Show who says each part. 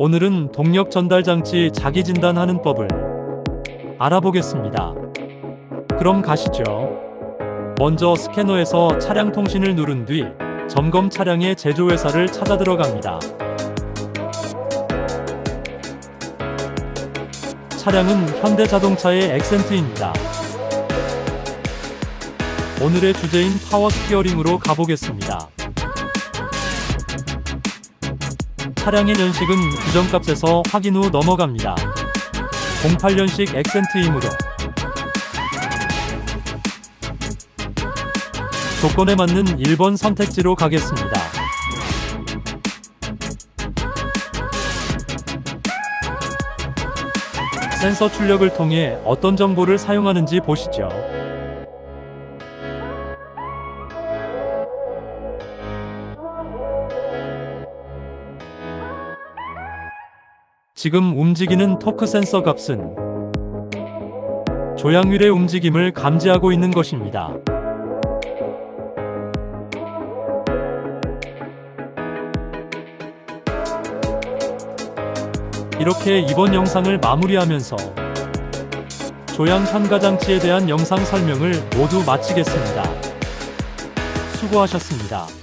Speaker 1: 오늘은 동력 전달 장치 자기 진단하는 법을 알아보겠습니다. 그럼 가시죠. 먼저 스캐너에서 차량 통신을 누른 뒤 점검 차량의 제조회사를 찾아 들어갑니다. 차량은 현대자동차의 엑센트입니다. 오늘의 주제인 파워 스티어링으로 가보겠습니다. 차량의 연식은 규정값에서 확인 후 넘어갑니다. 08년식 엑센트이므로 조건에 맞는 1번 선택지로 가겠습니다. 센서 출력을 통해 어떤 정보를 사용하는지 보시죠. 지금 움직이는 토크 센서 값은 조향율의 움직임을 감지하고 있는 것입니다. 이렇게 이번 영상을 마무리하면서 조향 현가 장치에 대한 영상 설명을 모두 마치겠습니다. 수고하셨습니다.